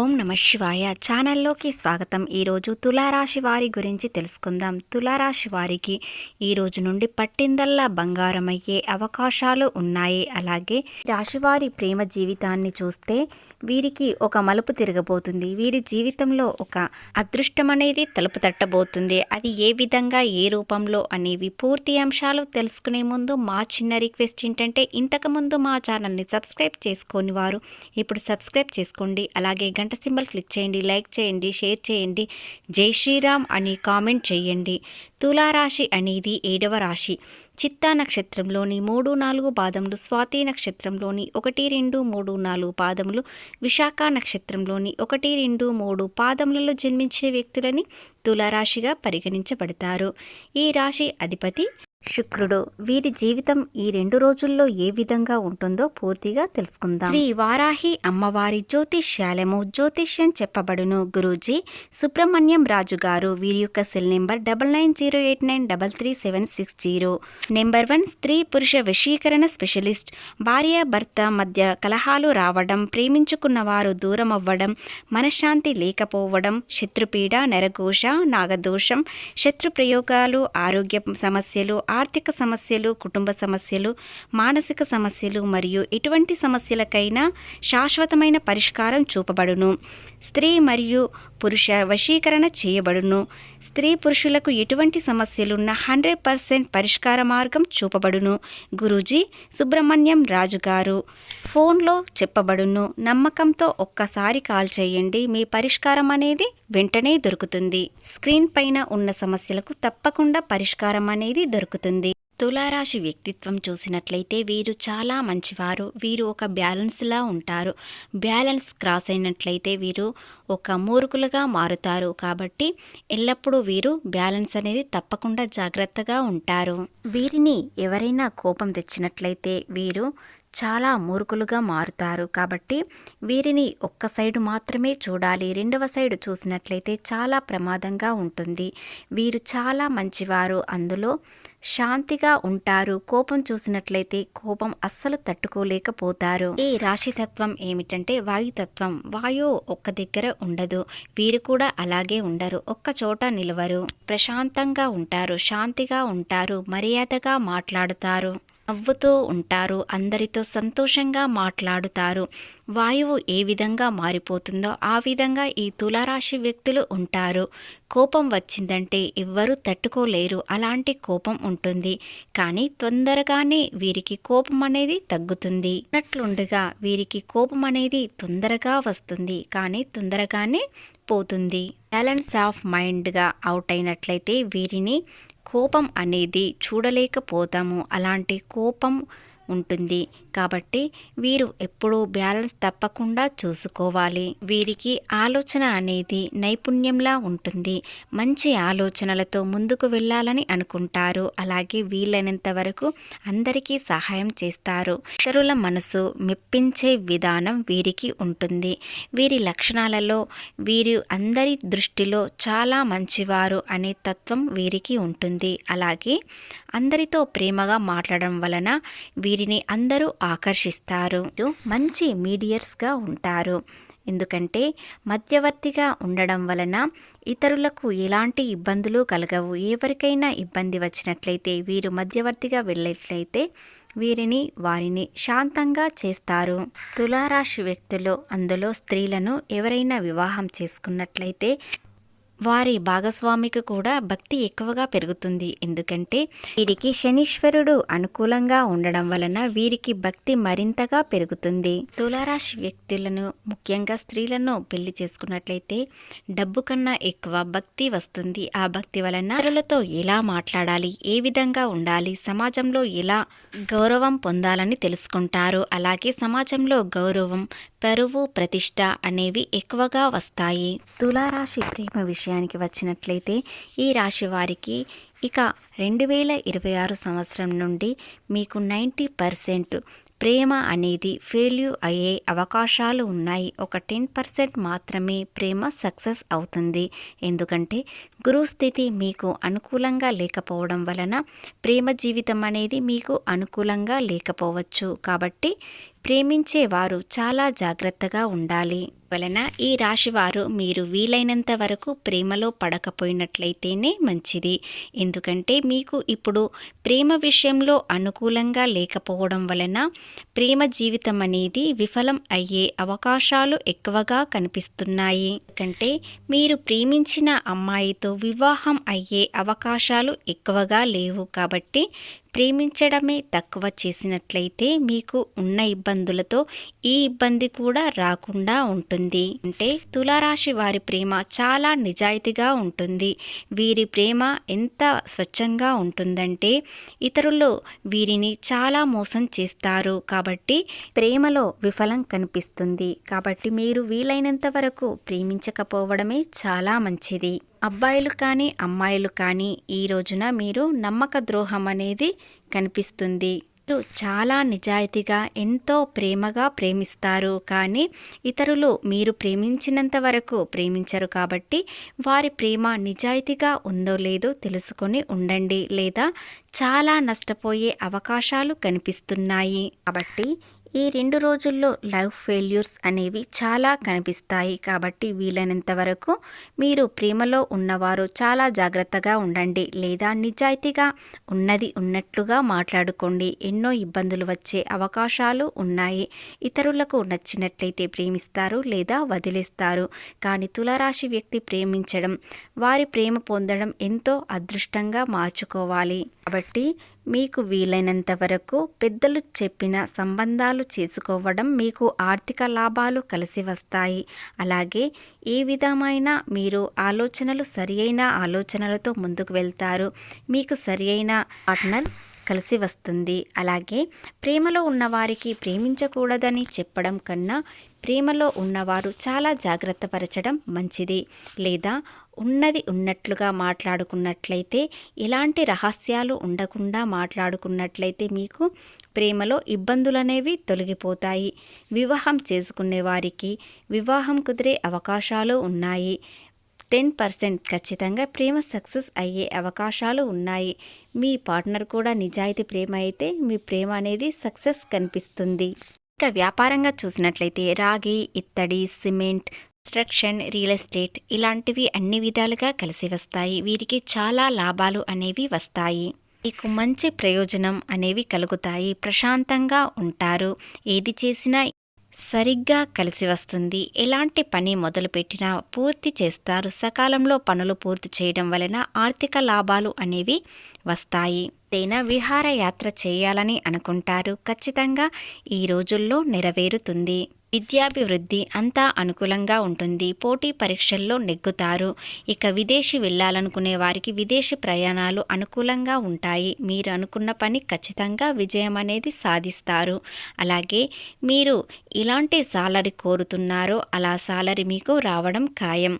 ఓం నమ శివాయ. ఛానల్లోకి స్వాగతం. ఈరోజు తులారాశి వారి గురించి తెలుసుకుందాం. తులారాశి వారికి ఈ రోజు నుండి పట్టిందల్లా బంగారం అయ్యే అవకాశాలు ఉన్నాయి. అలాగే రాశివారి ప్రేమ జీవితాన్ని చూస్తే వీరికి ఒక మలుపు తిరగబోతుంది. వీరి జీవితంలో ఒక అదృష్టం అనేది తలుపు తట్టబోతుంది. అది ఏ విధంగా ఏ రూపంలో అనేవి పూర్తి అంశాలు తెలుసుకునే ముందు మా చిన్న రిక్వెస్ట్ ఏంటంటే ఇంతకుముందు మా ఛానల్ని సబ్స్క్రైబ్ చేసుకోని వారు ఇప్పుడు సబ్స్క్రైబ్ చేసుకోండి. అలాగే గంట సింబల్ క్లిక్ చేయండి లైక్ చేయండి షేర్ చేయండి జై శ్రీరామ్ అని కామెంట్ చేయండి. తులారాశి అనేది ఏడవ రాశి. చిత్తా నక్షత్రంలోని మూడు నాలుగు పాదములు స్వాతి నక్షత్రంలోని ఒకటి రెండు మూడు నాలుగు పాదములు విశాఖ నక్షత్రంలోని ఒకటి రెండు మూడు పాదములలో జన్మించే వ్యక్తులని తులారాశిగా పరిగణించబడతారు. ఈ రాశి అధిపతి శుక్రుడు వీరి జీవితం ఈ రెండు రోజుల్లో ఏ విధంగా ఉంటుందో పూర్తిగా తెలుసుకుందాం. శ్రీ వారాహి అమ్మవారి జ్యోతిష్యాలము జ్యోతిష్యం చెప్పబడును. గురూజీ సుబ్రహ్మణ్యం రాజు గారు వీరి యొక్క cell number double nine zero eight nine double three seven six zero. Number one స్త్రీ పురుష వశీకరణ స్పెషలిస్ట్. భార్య భర్త మధ్య కలహాలు రావడం ప్రేమించుకున్న వారు దూరం అవ్వడం మనశ్శాంతి లేకపోవడం శత్రుపీడ నరఘోష నాగదోషం శత్రు ప్రయోగాలు ఆరోగ్య సమస్యలు ఆర్థిక సమస్యలు కుటుంబ సమస్యలు మానసిక సమస్యలు మరియు ఎటువంటి సమస్యలకైనా శాశ్వతమైన పరిష్కారం చూపబడును. స్త్రీ మరియు పురుష వశీకరణ చేయబడును. స్త్రీ పురుషులకు ఎటువంటి సమస్యలున్న హండ్రెడ్ పర్సెంట్ పరిష్కార మార్గం చూపబడును. గురూజీ సుబ్రహ్మణ్యం రాజు గారు ఫోన్లో చెప్పబడును. నమ్మకంతో ఒక్కసారి కాల్ చేయండి. మీ పరిష్కారం అనేది వెంటనే దొరుకుతుంది. స్క్రీన్ పైన ఉన్న సమస్యలకు తప్పకుండా పరిష్కారం అనేది దొరుకుతుంది. తులారాశి వ్యక్తిత్వం చూసినట్లయితే వీరు చాలా మంచివారు. వీరు ఒక బ్యాలెన్స్లా ఉంటారు. బ్యాలెన్స్ క్రాస్ అయినట్లయితే వీరు ఒక మూర్ఖులుగా మారుతారు. కాబట్టి ఎల్లప్పుడూ వీరు బ్యాలెన్స్ అనేది తప్పకుండా జాగ్రత్తగా ఉంటారు. వీరిని ఎవరైనా కోపం తెచ్చినట్లయితే వీరు చాలా మూర్ఖులుగా మారుతారు. కాబట్టి వీరిని ఒక్క సైడు మాత్రమే చూడాలి. రెండవ సైడు చూసినట్లయితే చాలా ప్రమాదంగా ఉంటుంది. వీరు చాలా మంచివారు. అందులో శాంతిగా ఉంటారు. కోపం చూసినట్లయితే కోపం అస్సలు తట్టుకోలేకపోతారు. ఈ రాశితత్వం ఏమిటంటే వాయుతత్వం. వాయు ఒక్క దగ్గర ఉండదు. వీరు కూడా అలాగే ఉండరు. ఒక్క చోట నిలవరు. ప్రశాంతంగా ఉంటారు. శాంతిగా ఉంటారు. మర్యాదగా మాట్లాడుతారు. నవ్వుతూ ఉంటారు. అందరితో సంతోషంగా మాట్లాడుతారు. వాయువు ఏ విధంగా మారిపోతుందో ఆ విధంగా ఈ తులారాశి వ్యక్తులు ఉంటారు. కోపం వచ్చిందంటే ఎవ్వరూ తట్టుకోలేరు. అలాంటి కోపం ఉంటుంది. కానీ తొందరగానే వీరికి కోపం అనేది తగ్గుతుంది. అన్నట్లుండగా వీరికి కోపం అనేది తొందరగా వస్తుంది. కానీ తొందరగానే పోతుంది. బ్యాలెన్స్ ఆఫ్ మైండ్గా అవుట్ అయినట్లయితే వీరిని కోపం అనేది చూడలేకపోతాము. అలాంటి కోపం ఉంటుంది. కాబట్టి వీరు ఎప్పుడూ బ్యాలెన్స్ తప్పకుండా చూసుకోవాలి. వీరికి ఆలోచన అనేది నైపుణ్యంలా ఉంటుంది. మంచి ఆలోచనలతో ముందుకు వెళ్ళాలని అనుకుంటారు. అలాగే వీలైనంత వరకు అందరికీ సహాయం చేస్తారు. ఇతరుల మనసు మెప్పించే విధానం వీరికి ఉంటుంది. వీరి లక్షణాలలో వీరు అందరి దృష్టిలో చాలా మంచివారు అనే తత్వం వీరికి ఉంటుంది. అలాగే అందరితో ప్రేమగా మాట్లాడడం వలన వీరిని అందరూ ఆకర్షిస్తారు. మంచి మీడియర్స్గా ఉంటారు. ఎందుకంటే మధ్యవర్తిగా ఉండడం వలన ఇతరులకు ఎలాంటి ఇబ్బందులు కలగవు. ఎవరికైనా ఇబ్బంది వచ్చినట్లయితే వీరు మధ్యవర్తిగా వెళ్ళినట్లయితే వీరిని వారిని శాంతంగా చేస్తారు. తులారాశి వ్యక్తులు అందులో స్త్రీలను ఎవరైనా వివాహం చేసుకున్నట్లయితే వారి భాగస్వామికి కూడా భక్తి ఎక్కువగా పెరుగుతుంది. ఎందుకంటే వీరికి శనీశ్వరుడు అనుకూలంగా ఉండడం వలన వీరికి భక్తి మరింతగా పెరుగుతుంది. తులారాశి వ్యక్తులను ముఖ్యంగా స్త్రీలను పెళ్ళి చేసుకున్నట్లయితే డబ్బు కన్నా ఎక్కువ భక్తి వస్తుంది. ఆ భక్తి వలన ఇతరులతో ఎలా మాట్లాడాలి ఏ విధంగా ఉండాలి సమాజంలో ఎలా గౌరవం పొందాలని తెలుసుకుంటారు. అలాగే సమాజంలో గౌరవం పరువు ప్రతిష్ట అనేవి ఎక్కువగా వస్తాయి. తులారాశి ప్రేమ విషయం విషయానికి వచ్చినట్లయితే ఈ రాశి వారికి ఇక రెండు వేల ఇరవై ఆరు సంవత్సరం నుండి మీకు నైంటీ పర్సెంట్ ప్రేమ అనేది ఫెయిల్యూర్ అయ్యే అవకాశాలు ఉన్నాయి. ఒక టెన్ పర్సెంట్ మాత్రమే ప్రేమ సక్సెస్ అవుతుంది. ఎందుకంటే గురుస్థితి మీకు అనుకూలంగా లేకపోవడం వలన ప్రేమ జీవితం అనేది మీకు అనుకూలంగా లేకపోవచ్చు. కాబట్టి ప్రేమించేవారు చాలా జాగ్రత్తగా ఉండాలి. వలన ఈ రాశివారు మీరు వీలైనంత వరకు ప్రేమలో పడకపోయినట్లయితేనే మంచిది. ఎందుకంటే మీకు ఇప్పుడు ప్రేమ విషయంలో అనుకూలంగా లేకపోవడం వలన ప్రేమ జీవితం అనేది విఫలం అయ్యే అవకాశాలు ఎక్కువగా కనిపిస్తున్నాయి. ఎందుకంటే మీరు ప్రేమించిన అమ్మాయితో వివాహం అయ్యే అవకాశాలు ఎక్కువగా లేవు కాబట్టి ప్రేమించడమే తక్కువ చేసినట్లయితే మీకు ఉన్న ఇబ్బందులతో ఈ ఇబ్బంది కూడా రాకుండా ఉంటుంది. అంటే తులారాశి వారి ప్రేమ చాలా నిజాయితీగా ఉంటుంది. వీరి ప్రేమ ఎంత స్వచ్ఛంగా ఉంటుందంటే ఇతరులు వీరిని చాలా మోసం చేస్తారు. కాబట్టి ప్రేమలో విఫలం కనిపిస్తుంది. కాబట్టి మీరు వీలైనంత వరకు ప్రేమించకపోవడమే చాలా మంచిది. అబ్బాయిలు కానీ అమ్మాయిలు కానీ ఈ రోజున మీరు నమ్మక ద్రోహం అనేది కనిపిస్తుంది. చాలా నిజాయితీగా ఎంతో ప్రేమగా ప్రేమిస్తారు. కానీ ఇతరులు మీరు ప్రేమించినంత వరకు ప్రేమించరు కాబట్టి వారి ప్రేమ నిజాయితీగా ఉందో లేదో తెలుసుకొని ఉండండి. లేదా చాలా నష్టపోయే అవకాశాలు కనిపిస్తున్నాయి. కాబట్టి ఈ రెండు రోజుల్లో లైవ్ ఫెయిల్యూర్స్ అనేవి చాలా కనిపిస్తాయి కాబట్టి వీలైనంత వరకు మీరు ప్రేమలో ఉన్నవారు చాలా జాగ్రత్తగా ఉండండి లేదా నిజాయితీగా ఉన్నది ఉన్నట్లుగా మాట్లాడుకోండి. ఎన్నో ఇబ్బందులు వచ్చే అవకాశాలు ఉన్నాయి. ఇతరులకు నచ్చినట్లయితే ప్రేమిస్తారు లేదా వదిలేస్తారు. కానీ తులరాశి వ్యక్తి ప్రేమించడం వారి ప్రేమ పొందడం ఎంతో అదృష్టంగా మార్చుకోవాలి. కాబట్టి మీకు వీలైనంత వరకు పెద్దలు చెప్పిన సంబంధాలు చేసుకోవడం మీకు ఆర్థిక లాభాలు కలిసి వస్తాయి. అలాగే ఏ విధమైన మీరు ఆలోచనలు సరి అయిన ఆలోచనలతో ముందుకు వెళ్తారు. మీకు సరి అయిన పార్ట్నర్ కలిసి వస్తుంది. అలాగే ప్రేమలో ఉన్నవారికి ప్రేమించకూడదని చెప్పడం కన్నా ప్రేమలో ఉన్నవారు చాలా జాగ్రత్త పరచడం మంచిది. లేదా ఉన్నది ఉన్నట్లుగా మాట్లాడుకున్నట్లయితే ఎలాంటి రహస్యాలు ఉండకుండా మాట్లాడుకున్నట్లయితే మీకు ప్రేమలో ఇబ్బందులు అనేవి తొలగిపోతాయి. వివాహం చేసుకునే వారికి వివాహం కుదిరే అవకాశాలు ఉన్నాయి. టెన్ పర్సెంట్ ఖచ్చితంగా ప్రేమ సక్సెస్ అయ్యే అవకాశాలు ఉన్నాయి. మీ పార్ట్నర్ కూడా నిజాయితీ ప్రేమ అయితే మీ ప్రేమ అనేది సక్సెస్ కనిపిస్తుంది. ఇక వ్యాపారంగా చూసినట్లయితే రాగి ఇత్తడి సిమెంట్ కన్స్ట్రక్షన్ రియల్ ఎస్టేట్ ఇలాంటివి అన్ని విధాలుగా కలిసి వస్తాయి. వీరికి చాలా లాభాలు అనేవి వస్తాయి. మీకు మంచి ప్రయోజనం అనేవి కలుగుతాయి. ప్రశాంతంగా ఉంటారు. ఏది చేసినా సరిగ్గా కలిసి వస్తుంది. ఎలాంటి పని మొదలుపెట్టినా పూర్తి చేస్తారు. సకాలంలో పనులు పూర్తి చేయడం వలన ఆర్థిక లాభాలు అనేవి వస్తాయి. తేన విహారయాత్ర చేయాలని అనుకుంటారు. ఖచ్చితంగా ఈ రోజుల్లో నెరవేరుతుంది. విద్యాభివృద్ధి అంతా అనుకూలంగా ఉంటుంది. పోటీ పరీక్షల్లో నెగ్గుతారు. ఇక విదేశీ వెళ్ళాలనుకునే వారికి విదేశీ ప్రయాణాలు అనుకూలంగా ఉంటాయి. మీరు అనుకున్న పని ఖచ్చితంగా విజయం అనేది సాధిస్తారు. అలాగే మీరు ఇలాంటి సాలరీ కోరుతున్నారో అలా సాలరీ మీకు రావడం ఖాయం.